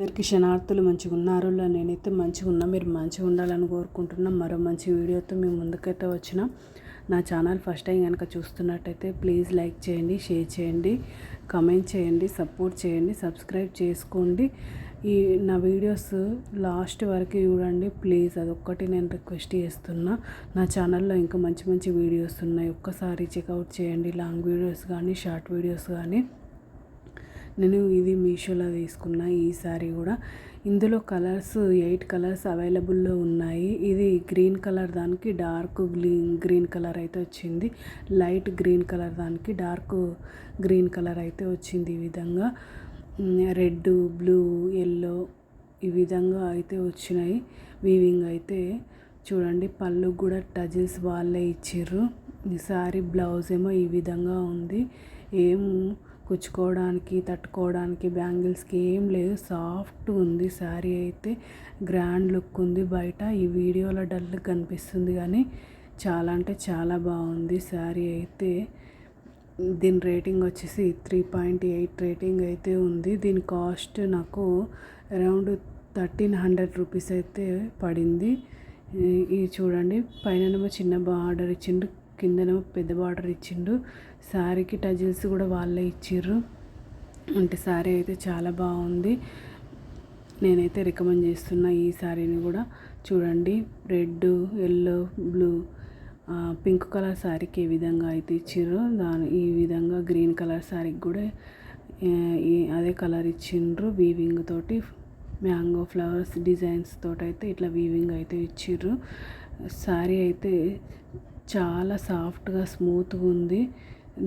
అందరికీ క్షణార్థులు మంచిగా ఉన్నారు నేనైతే మంచిగా ఉన్నా. మీరు మంచిగా ఉండాలని కోరుకుంటున్నా. మరో మంచి వీడియోతో మేము ముందుకైతే వచ్చిన నా ఛానల్ ఫస్ట్ టైం కనుక చూస్తున్నట్టయితే ప్లీజ్ లైక్ చేయండి షేర్ చేయండి కమెంట్ చేయండి సపోర్ట్ చేయండి సబ్స్క్రైబ్ చేసుకోండి. ఈ నా వీడియోస్ లాస్ట్ వరకు చూడండి. ప్లీజ్ అదొక్కటి నేను రిక్వెస్ట్ చేస్తున్నా. నా ఛానల్లో ఇంకా మంచి మంచి వీడియోస్ ఉన్నాయి. ఒక్కసారి చెక్అవుట్ చేయండి. లాంగ్ వీడియోస్ కానీ షార్ట్ వీడియోస్ కానీ. నేను ఇది మీషోలో తీసుకున్న ఈ సారీ కూడా. ఇందులో కలర్స్ ఎయిట్ కలర్స్ అవైలబుల్లో ఉన్నాయి. ఇది గ్రీన్ కలర్ దానికి డార్క్ గ్రీన్ గ్రీన్ కలర్ అయితే వచ్చింది. లైట్ గ్రీన్ కలర్ దానికి డార్క్ గ్రీన్ కలర్ అయితే వచ్చింది ఈ విధంగా. రెడ్ బ్లూ ఎల్లో ఈ విధంగా అయితే వచ్చినాయి. వీవింగ్ అయితే చూడండి పళ్ళు కూడా టజిల్స్ వాళ్ళే ఇచ్చారు ఈ సారీ బ్లౌజ్ ఏమో ఈ విధంగా ఉంది. ఏం కుచ్చుకోవడానికి తట్టుకోవడానికి బ్యాంగిల్స్కి ఏం లేదు. సాఫ్ట్ ఉంది శారీ అయితే గ్రాండ్ లుక్ ఉంది. బయట ఈ వీడియోలో డల్ కనిపిస్తుంది కానీ చాలా అంటే చాలా బాగుంది శారీ అయితే. దీని రేటింగ్ వచ్చేసి త్రీ పాయింట్ ఎయిట్ రేటింగ్ అయితే ఉంది. దీని కాస్ట్ నాకు అరౌండ్ థర్టీన్ హండ్రెడ్ రూపీస్ అయితే పడింది. ఇది చూడండి పైన చిన్న బార్డర్ ఇచ్చిండు. కిందనేమో పెద్ద బార్డర్ ఇచ్చిండు. శారీకి టజిల్స్ కూడా వాళ్ళే ఇచ్చిర్రు. అంటే శారీ అయితే చాలా బాగుంది. నేనైతే రికమెండ్ చేస్తున్నా ఈ శారీని కూడా. చూడండి red yellow blue pink colour శారీకి ఏ విధంగా అయితే ఇచ్చిర్రో దాని ఈ విధంగా గ్రీన్ కలర్ శారీకి కూడా అదే కలర్ ఇచ్చిండ్రు. వీవింగ్ తోటి మ్యాంగో ఫ్లవర్స్ డిజైన్స్ తోటి అయితే ఇట్లా వీవింగ్ అయితే ఇచ్చిర్రు. శారీ అయితే చాలా సాఫ్ట్గా స్మూత్గా ఉంది.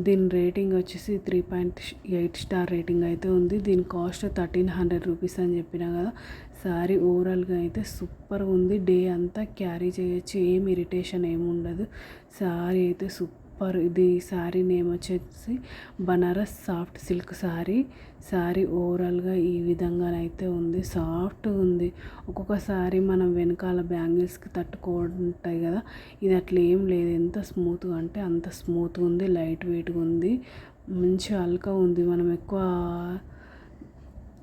దీని రేటింగ్ వచ్చేసి three point eight star rating అయితే ఉంది. దీని కాస్ట్ థర్టీన్ హండ్రెడ్ రూపీస్ అని చెప్పిన కదా శారీ ఓవరాల్గా అయితే సూపర్గా ఉంది. డే అంతా క్యారీ చేయొచ్చు ఏం ఇరిటేషన్ ఏమి ఉండదు. శారీ అయితే సూపర్ సూపర్. ఇది శారీ నేమ్ వచ్చేసి బనారస్ సాఫ్ట్ సిల్క్ శారీ శారీ ఓవరాల్గా ఈ విధంగానైతే ఉంది. సాఫ్ట్ ఉంది. ఒక్కొక్క శారీ మనం వెనకాల బ్యాంగిల్స్కి తట్టుకుంటాయి కదా. ఇది అట్లా ఏం లేదు. ఎంత స్మూత్గా అంటే అంత స్మూత్గా ఉంది. లైట్ వెయిట్గా ఉంది. మంచి అల్కా ఉంది. మనం ఎక్కువ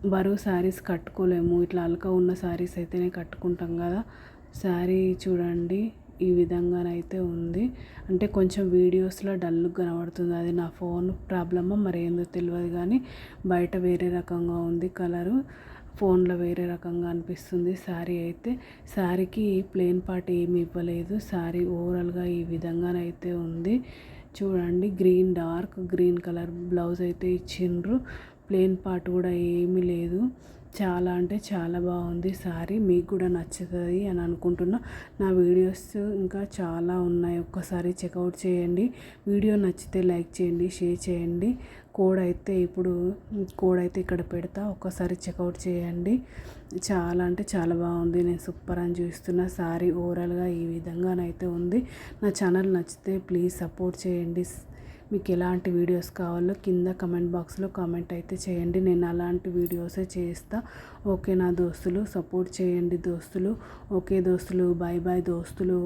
బరువు శారీస్ కట్టుకోలేము. ఇట్లా అల్కా ఉన్న శారీస్ అయితేనే కట్టుకుంటాం కదా. శారీ చూడండి. ఈ విధంగానైతే ఉంది. అంటే కొంచెం వీడియోస్లో డల్గా కనబడుతుంది. అది నా ఫోన్ ప్రాబ్లమ్ మరేందో తెలియదు కానీ బయట వేరే రకంగా ఉంది కలరు. ఫోన్లో వేరే రకంగా అనిపిస్తుంది శారీ అయితే. శారీకి ప్లెయిన్ పార్ట్ ఏమి ఇవ్వలేదు. శారీ ఓవరాల్గా ఈ విధంగానైతే ఉంది. చూడండి green dark green colour blouse అయితే ఇచ్చిండ్రు. ప్లెయిన్ పార్ట్ కూడా ఏమీ లేదు. చాలా అంటే చాలా బాగుంది సారీ. మీకు కూడా నచ్చుతుంది అని అనుకుంటున్నా. నా వీడియోస్ ఇంకా చాలా ఉన్నాయి. ఒక్కసారి చెక్అవుట్ చేయండి. వీడియో నచ్చితే లైక్ చేయండి షేర్ చేయండి. కోడ్ అయితే ఇప్పుడు కోడ్ అయితే ఇక్కడ పెడతా. ఒక్కసారి చెక్అవుట్ చేయండి. చాలా అంటే చాలా బాగుంది. నేను సూపర్ అని చూస్తున్న. సారీ ఓవరాల్గా ఈ విధంగానైతే ఉంది. నా ఛానల్ నచ్చితే ప్లీజ్ సపోర్ట్ చేయండి. మీకు ఎలాంటి వీడియోస్ కావాలో కింద కమెంట్ బాక్స్లో కామెంట్ అయితే చేయండి. నేను అలాంటి వీడియోసే చేస్తా. ఓకే నా దోస్తులు సపోర్ట్ చేయండి దోస్తులు. ఓకే దోస్తులు బాయ్ బాయ్ దోస్తులు.